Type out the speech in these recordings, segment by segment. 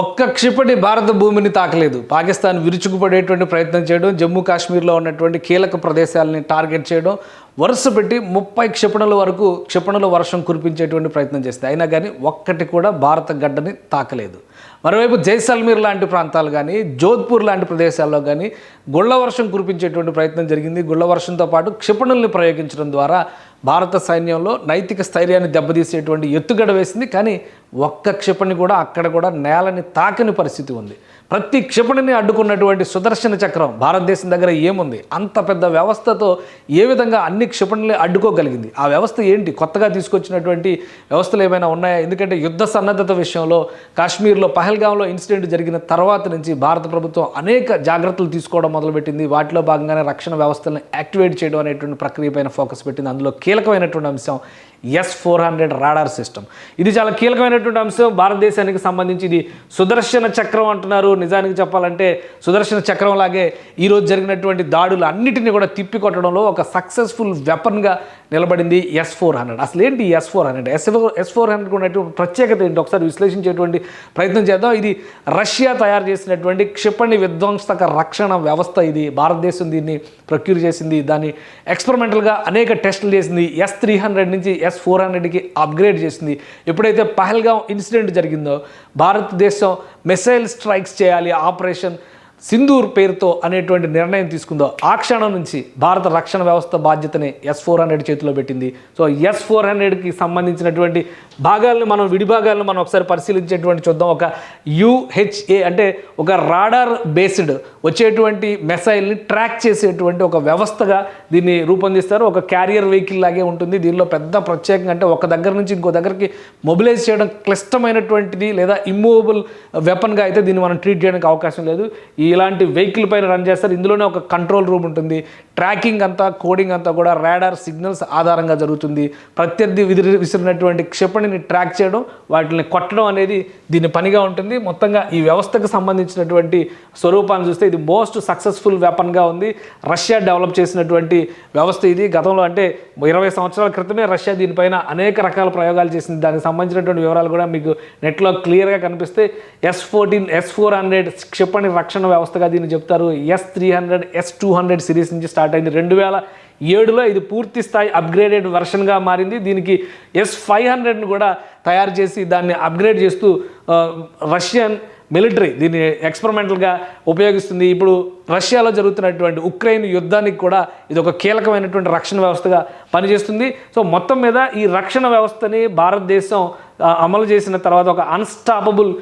ఒక్క క్షిపణి భారత భూమిని తాకలేదు. పాకిస్తాన్ విరుచుకుపడేటువంటి ప్రయత్నం చేయడం జమ్మూ కాశ్మీర్లో ఉన్నటువంటి కీలక ప్రదేశాలని టార్గెట్ చేయడం వరుస పెట్టి ముప్పై క్షిపణుల వరకు క్షిపణుల వర్షం కురిపించేటువంటి ప్రయత్నం చేస్తాయి అయినా కానీ ఒక్కటి కూడా భారత గడ్డని తాకలేదు. మరోవైపు జైసల్మీర్ లాంటి ప్రాంతాలు కానీ జోధ్పూర్ లాంటి ప్రదేశాల్లో కానీ గుళ్ళ వర్షం కురిపించేటువంటి ప్రయత్నం జరిగింది. గుళ్ళ వర్షంతో పాటు క్షిపణుల్ని ప్రయోగించడం ద్వారా భారత సైన్యంలో నైతిక స్థైర్యాన్ని దెబ్బతీసేటువంటి ఎత్తుగడ వేసింది కానీ ఒక్క క్షిపణి కూడా అక్కడ కూడా నేలని తాకని పరిస్థితి ఉంది. ప్రతి క్షిపణిని అడ్డుకున్నటువంటి సుదర్శన చక్రం భారతదేశం దగ్గర ఏముంది? అంత పెద్ద వ్యవస్థతో ఏ విధంగా అన్ని క్షిపణులు అడ్డుకోగలిగింది? ఆ వ్యవస్థ ఏంటి? కొత్తగా తీసుకొచ్చినటువంటి వ్యవస్థలు ఏమైనా ఉన్నాయా? ఎందుకంటే యుద్ధ సన్నద్ధత విషయంలో కాశ్మీర్లో పహల్గాంలో ఇన్సిడెంట్ జరిగిన తర్వాత నుంచి భారత ప్రభుత్వం అనేక జాగ్రత్తలు తీసుకోవడం మొదలుపెట్టింది. వాటిలో భాగంగానే రక్షణ వ్యవస్థలను యాక్టివేట్ చేయడం అనేటువంటి ప్రక్రియపైన ఫోకస్ పెట్టింది. అందులో కీలకమైనటువంటి అంశం S four hundred radar system ఇది చాలా కీలకమైనటువంటి అంశం. భారతదేశానికి సంబంధించి ఇది సుదర్శన చక్రం అంటున్నారు. నిజానికి చెప్పాలంటే సుదర్శన చక్రం లాగే ఈరోజు జరిగినటువంటి దాడులు అన్నిటిని కూడా తిప్పికొట్టడంలో ఒక సక్సెస్ఫుల్ వెపన్గా నిలబడింది ఎస్ ఫోర్ హండ్రెడ్ అసలు ఏంటి S four hundred S four S four hundred ఉన్నటువంటి ప్రత్యేకత ఏంటి? ఒకసారి విశ్లేషించేటువంటి ప్రయత్నం చేద్దాం. ఇది రష్యా తయారు చేసినటువంటి క్షిపణి విధ్వంసక రక్షణ వ్యవస్థ ఇది. భారతదేశం దీన్ని ప్రొక్యూర్ చేసింది. దాన్ని ఎక్స్పెరిమెంటల్గా అనేక టెస్టులు చేసింది. ఎస్ త్రీ హండ్రెడ్ నుంచి ఎస్ ఫోర్ హండ్రెడ్కి అప్గ్రేడ్ చేసింది. ఎప్పుడైతే పహల్గాం ఇన్సిడెంట్ జరిగిందో భారతదేశం మిసైల్ స్ట్రైక్స్ చేయాలి. ఆపరేషన్ సింధూర్ పేరుతో అనేటువంటి నిర్ణయం తీసుకుందో ఆ క్షణం నుంచి భారత రక్షణ వ్యవస్థ బాధ్యతని ఎస్ ఫోర్ హండ్రెడ్ చేతిలో పెట్టింది. సో ఎస్ ఫోర్ హండ్రెడ్కి సంబంధించినటువంటి భాగాలను మనం విడిభాగాలను మనం ఒకసారి పరిశీలించేటువంటి చూద్దాం. ఒక యుహెచ్ఏ అంటే ఒక రాడార్ బేస్డ్ వచ్చేటువంటి మిసైల్ని ట్రాక్ చేసేటువంటి ఒక వ్యవస్థగా దీన్ని రూపొందిస్తారు. ఒక క్యారియర్ వెహికల్ లాగే ఉంటుంది. దీనిలో పెద్ద ప్రత్యేకంగా అంటే ఒక దగ్గర నుంచి ఇంకో దగ్గరికి మొబిలైజ్ చేయడం క్లిష్టమైనటువంటిది లేదా ఇమ్మూవబుల్ వెపన్గా అయితే దీన్ని మనం ట్రీట్ చేయడానికి అవకాశం లేదు. ఈ ఇలాంటి వెహికల్ పైన రన్ చేస్తారు. ఇందులోనే ఒక కంట్రోల్ రూమ్ ఉంటుంది. ట్రాకింగ్ అంతా కోడింగ్ అంతా కూడా రాడార్ సిగ్నల్స్ ఆధారంగా జరుగుతుంది. ప్రత్యర్థి విధి విసిరినటువంటి క్షిపణిని ట్రాక్ చేయడం వాటిని కొట్టడం అనేది దీని పనిగా ఉంటుంది. మొత్తంగా ఈ వ్యవస్థకు సంబంధించినటువంటి స్వరూపాన్ని చూస్తే ఇది మోస్ట్ సక్సెస్ఫుల్ వెపన్గా ఉంది. రష్యా డెవలప్ చేసినటువంటి వ్యవస్థ ఇది. గతంలో అంటే ఇరవై సంవత్సరాల క్రితమే రష్యా దీనిపైన అనేక రకాల ప్రయోగాలు చేసింది. దానికి సంబంధించినటువంటి వివరాలు కూడా మీకు నెట్లో క్లియర్గా కనిపిస్తే S fourteen S four hundred క్షిపణి రక్షణ సంస్థగా దీన్ని చెప్తారు. S three hundred S two hundred series నుంచి స్టార్ట్ అయింది. రెండు వేల ఏడులో ఇది పూర్తి స్థాయి అప్గ్రేడెడ్ వెర్షన్గా మారింది. దీనికి ఎస్ ఫైవ్ హండ్రెడ్ని కూడా తయారు చేసి దాన్ని అప్గ్రేడ్ చేస్తూ రష్యన్ మిలిటరీ దీన్ని ఎక్స్పెరిమెంటల్గా ఉపయోగిస్తుంది. ఇప్పుడు రష్యాలో జరుగుతున్నటువంటి ఉక్రెయిన్ యుద్ధానికి కూడా ఇది ఒక కీలకమైనటువంటి రక్షణ వ్యవస్థగా పనిచేస్తుంది. సో మొత్తం మీద ఈ రక్షణ వ్యవస్థని భారతదేశం అమలు చేసిన తర్వాత ఒక అన్స్టాపబుల్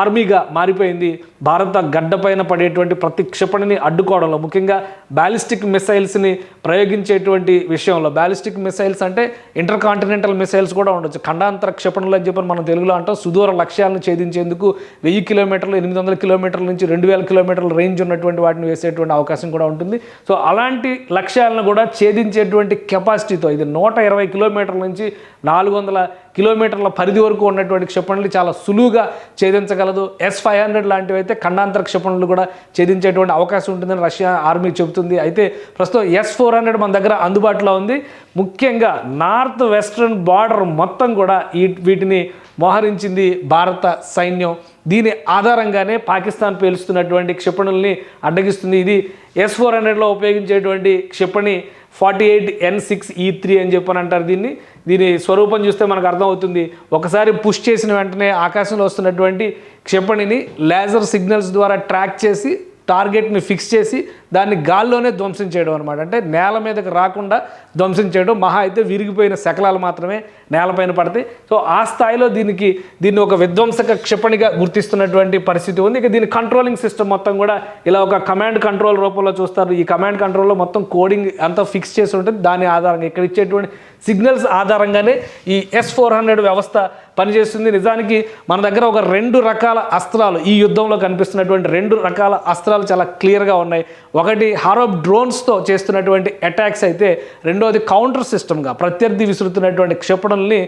ఆర్మీగా మారిపోయింది. భారత గడ్డపైన పడేటువంటి ప్రతి క్షిపణిని అడ్డుకోవడంలో ముఖ్యంగా బ్యాలిస్టిక్ మిసైల్స్ని ప్రయోగించేటువంటి విషయంలో. బ్యాలిస్టిక్ మిసైల్స్ అంటే ఇంటర్ కాంటినెంటల్ మిసైల్స్ కూడా ఉండొచ్చు. ఖండాంతర క్షిపణులు అని చెప్పి మనం తెలుగులో అంటాం. సుదూర లక్ష్యాలను ఛేదించేందుకు వెయ్యి కిలోమీటర్లు ఎనిమిది వందల కిలోమీటర్ల నుంచి రెండు వేల కిలోమీటర్ల రేంజ్ ఉన్నటువంటి వాటిని వేసేటువంటి అవకాశం కూడా ఉంటుంది. సో అలాంటి లక్ష్యాలను కూడా ఛేదించేటువంటి కెపాసిటీతో ఇది నూట ఇరవై కిలోమీటర్ల నుంచి నాలుగు వందల కిలోమీటర్ల పరిధి వరకు ఉన్నటువంటి క్షిపణులు చాలా సులువుగా ఛేదించగలదు. ఎస్ ఫైవ్ హండ్రెడ్ లాంటివి అయితే ఖండాంతర క్షిపణులు కూడా ఛేదించేటువంటి అవకాశం ఉంటుందని రష్యా ఆర్మీ చెబుతుంది. అయితే ప్రస్తుతం ఎస్ ఫోర్ హండ్రెడ్ మన దగ్గర అందుబాటులో ఉంది. ముఖ్యంగా నార్త్ వెస్ట్రన్ బార్డర్ మొత్తం కూడా ఈ వీటిని మోహరించింది భారత సైన్యం. దీని ఆధారంగానే పాకిస్తాన్ పేలుస్తున్నటువంటి క్షిపణుల్ని అడ్డగిస్తుంది. ఇది ఎస్ ఫోర్ హండ్రెడ్లో ఉపయోగించేటువంటి క్షిపణి forty eight N six E three అని చెప్పని అంటారు దీన్ని. దీని స్వరూపం చూస్తే మనకు అర్థమవుతుంది. ఒకసారి పుష్ చేసిన వెంటనే ఆకాశంలో వస్తున్నటువంటి క్షిపణిని లేజర్ సిగ్నల్స్ ద్వారా ట్రాక్ చేసి టార్గెట్ని ఫిక్స్ చేసి దాన్ని గాల్లోనే ధ్వంసం చేయడం అనమాట అంటే నేల మీదకి రాకుండా ధ్వంసం చేయడం మహా అయితే విరిగిపోయిన శకలాలు మాత్రమే నేలపైన పడతాయి. సో ఆ స్థాయిలో దీనికి దీన్ని ఒక విధ్వంసక క్షిపణిగా గుర్తిస్తున్నటువంటి పరిస్థితి ఉంది. ఇక దీని కంట్రోలింగ్ సిస్టమ్ మొత్తం కూడా ఇలా ఒక కమాండ్ కంట్రోల్ రూపంలో చూస్తారు. ఈ కమాండ్ కంట్రోల్లో మొత్తం కోడింగ్ అంతా ఫిక్స్ చేసి ఉంటుంది. దాని ఆధారంగా ఇక్కడ ఇచ్చేటువంటి సిగ్నల్స్ ఆధారంగానే ఈ ఎస్ ఫోర్ హండ్రెడ్ వ్యవస్థ పనిచేస్తుంది. నిజానికి మన దగ్గర ఒక రెండు రకాల అస్త్రాలు ఈ యుద్ధంలో కనిపిస్తున్నటువంటి రెండు రకాల అస్త్రాలు చాలా క్లియర్గా ఉన్నాయి. ఒక ఒకటి హారోప్ డ్రోన్స్తో చేస్తున్నటువంటి అటాక్స్ అయితే రెండోది కౌంటర్ సిస్టమ్గా ప్రత్యర్థి విసురుతున్నటువంటి క్షిపణుల్ని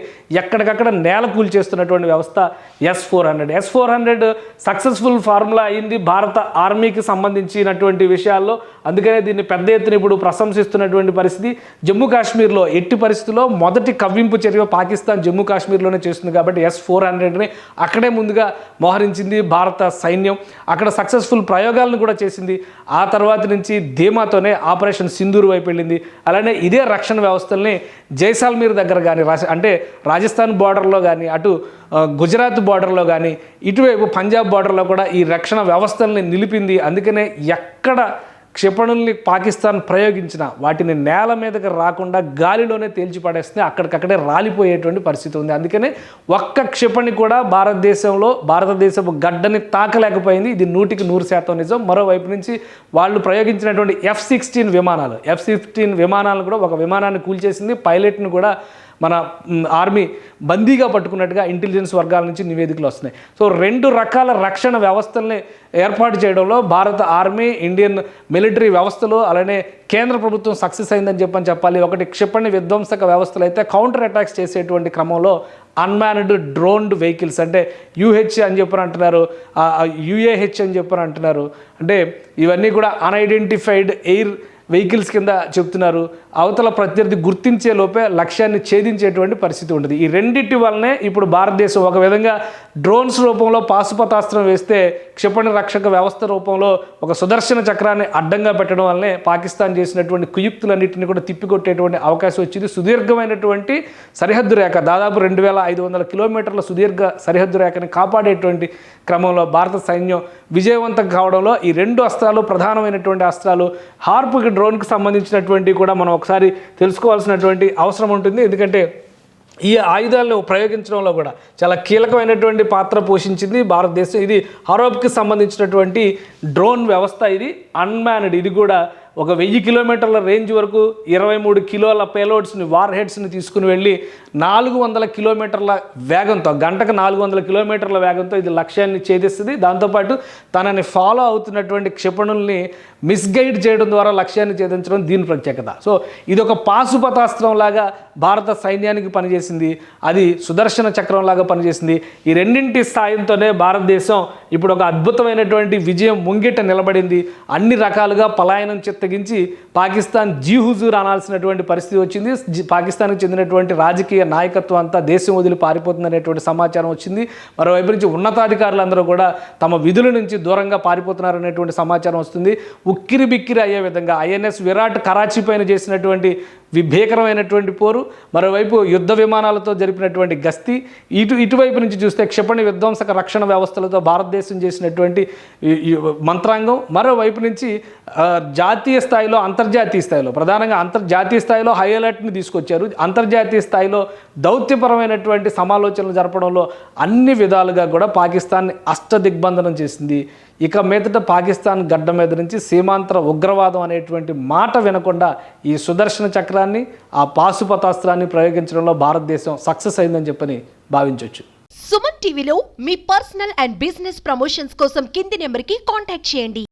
ఎక్కడికక్కడ నేల కూల్చేస్తున్నటువంటి వ్యవస్థ S four hundred S four hundred successful formula అయింది భారత ఆర్మీకి సంబంధించినటువంటి విషయాల్లో. అందుకనే దీన్ని పెద్ద ఎత్తున ఇప్పుడు ప్రశంసిస్తున్నటువంటి పరిస్థితి. జమ్మూ కాశ్మీర్లో ఎట్టి పరిస్థితుల్లో మొదటి కవ్వింపు చర్య పాకిస్తాన్ జమ్మూ కాశ్మీర్లోనే చేస్తుంది కాబట్టి ఎస్ ఫోర్ హండ్రెడ్ని అక్కడే ముందుగా మోహరించింది భారత సైన్యం. అక్కడ సక్సెస్ఫుల్ ప్రయోగాలను కూడా చేసింది. ఆ తర్వాత నుంచి ధీమాతోనే ఆపరేషన్ సింధూర్ వైపు వెళ్ళింది. అలానే ఇదే రక్షణ వ్యవస్థల్ని జైసాల్మీర్ దగ్గర కానీ రాజ- అంటే రాజస్థాన్ బార్డర్లో కానీ అటు గుజరాత్ బార్డర్లో కానీ ఇటువైపు పంజాబ్ బార్డర్లో కూడా ఈ రక్షణ వ్యవస్థల్ని నిలిపింది. అందుకనే ఎక్కడ క్షిపణుల్ని పాకిస్తాన్ ప్రయోగించిన వాటిని నేల మీదకి రాకుండా గాలిలోనే తేల్చి పడేస్తే అక్కడికక్కడే రాలిపోయేటువంటి పరిస్థితి ఉంది. అందుకనే ఒక్క క్షిపణి కూడా భారతదేశంలో భారతదేశపు గడ్డని తాకలేకపోయింది. ఇది నూటికి నూరు శాతం నిజం. మరోవైపు నుంచి వాళ్ళు ప్రయోగించినటువంటి ఎఫ్ సిక్స్టీన్ విమానాలు ఎఫ్ సిక్స్టీన్ విమానాలను కూడా ఒక విమానాన్ని కూల్చేసింది. పైలట్ను కూడా మన ఆర్మీ బందీగా పట్టుకున్నట్టుగా ఇంటెలిజెన్స్ వర్గాల నుంచి నివేదికలు వస్తున్నాయి. సో రెండు రకాల రక్షణ వ్యవస్థల్ని ఏర్పాటు చేయడంలో భారత ఆర్మీ ఇండియన్ మిలిటరీ వ్యవస్థలు అలానే కేంద్ర ప్రభుత్వం సక్సెస్ అయిందని చెప్పని చెప్పాలి. ఒకటి క్షిపణి విధ్వంసక వ్యవస్థలు అయితే కౌంటర్ అటాక్స్ చేసేటువంటి క్రమంలో అన్మాన్డ్ డ్రోన్డ్ వెహికల్స్ అంటే యూహెచ్ అని చెప్పని అంటున్నారు యుఏహెచ్ అని చెప్పని అంటున్నారు. అంటే ఇవన్నీ కూడా అన్ఐడెంటిఫైడ్ ఎయిర్ వెహికల్స్ కింద చెప్తున్నారు. అవతల ప్రత్యర్థి గుర్తించే లోపే లక్ష్యాన్ని ఛేదించేటువంటి పరిస్థితి ఉంటుంది ఈ రెండింటి వల్లనే ఇప్పుడు భారతదేశం ఒక విధంగా డ్రోన్స్ రూపంలో పాశుపతాస్త్రం వేస్తే క్షిపణి రక్షక వ్యవస్థ రూపంలో ఒక సుదర్శన చక్రాన్ని అడ్డంగా పెట్టడం వల్లనే పాకిస్తాన్ చేసినటువంటి కుయుక్తులన్నింటినీ కూడా తిప్పికొట్టేటువంటి అవకాశం వచ్చింది. సుదీర్ఘమైనటువంటి సరిహద్దు రేఖ దాదాపు రెండు వేల ఐదు వందల కిలోమీటర్ల సుదీర్ఘ సరిహద్దు రేఖని కాపాడేటువంటి క్రమంలో భారత సైన్యం విజయవంతం కావడంలో ఈ రెండు అస్త్రాలు ప్రధానమైనటువంటి అస్త్రాలు. హార్పుకి డ్రోన్కి సంబంధించినటువంటి కూడా మనం ఒకసారి తెలుసుకోవాల్సినటువంటి అవసరం ఉంటుంది. ఎందుకంటే ఈ ఆయుధాలను ప్రయోగించడంలో కూడా చాలా కీలకమైనటువంటి పాత్ర పోషించింది భారతదేశం. ఇది హరోబ్కి సంబంధించినటువంటి డ్రోన్ వ్యవస్థ ఇది. అన్మాన్డ్. ఇది కూడా ఒక వెయ్యి కిలోమీటర్ల రేంజ్ వరకు ఇరవై మూడు కిలోల పేలోడ్స్ని వార్ హెడ్స్ని తీసుకుని వెళ్ళి నాలుగు వందల కిలోమీటర్ల వేగంతో గంటకు నాలుగు వందల కిలోమీటర్ల వేగంతో ఇది లక్ష్యాన్ని ఛేదిస్తుంది. దాంతోపాటు తనని ఫాలో అవుతున్నటువంటి క్షిపణుల్ని మిస్గైడ్ చేయడం ద్వారా లక్ష్యాన్ని ఛేదించడం దీని ప్రత్యేకత. సో ఇది ఒక పాశుపతాస్త్రం లాగా భారత సైన్యానికి పనిచేసింది. అది సుదర్శన చక్రం లాగా పనిచేసింది. ఈ రెండింటి స్థాయితోనే భారతదేశం ఇప్పుడు ఒక అద్భుతమైనటువంటి విజయం ముంగిట నిలబడింది. అన్ని రకాలుగా పలాయనం చిత్తగించి పాకిస్తాన్ జీ హుజూర్ అనాల్సినటువంటి పరిస్థితి వచ్చింది. పాకిస్తాన్కి చెందినటువంటి రాజకీయ నాయకత్వం అంతా దేశం వదిలి పారిపోతుందనేటువంటి సమాచారం వచ్చింది. మరోవైపు నుంచి ఉన్నతాధికారులందరూ కూడా తమ విధుల నుంచి దూరంగా పారిపోతున్నారనేటువంటి సమాచారం వస్తుంది. ఉక్కిరి బిక్కిరి అయ్యే విధంగా ఐఎన్ఎస్ విరాట్ కరాచీ పైన చేసినటువంటి విభీకరమైనటువంటి పోరు మరోవైపు యుద్ధ విమానాలతో జరిపినటువంటి గస్తీ ఇటు ఇటువైపు నుంచి చూస్తే క్షిపణి విధ్వంసక రక్షణ వ్యవస్థలతో భారతదేశం చేసినటువంటి మంత్రాంగం మరోవైపు నుంచి జాతీయ స్థాయిలో అంతర్జాతీయ స్థాయిలో ప్రధానంగా అంతర్జాతీయ స్థాయిలో హై అలర్ట్ని తీసుకొచ్చారు. అంతర్జాతీయ స్థాయిలో దౌత్యపరమైనటువంటి సమాలోచనలు జరపడంలో అన్ని విధాలుగా కూడా పాకిస్తాన్ని అష్టదిగ్బంధనం చేసింది. ఇక మీదట పాకిస్తాన్ గడ్డ మీద నుంచి సీమాంతర ఉగ్రవాదం అనేటువంటి మాట వినకుండా ఈ సుదర్శన చక్రాన్ని ఆ పాశుపతాస్త్రాన్ని ప్రయోగించడంలో భారతదేశం సక్సెస్ అయిందని చెప్పని భావించవచ్చు సుమన్ టీవీలో మీ పర్సనల్ అండ్ బిజినెస్ ప్రమోషన్స్ కోసం కింది నెంబర్కి కాంటాక్ట్ చేయండి.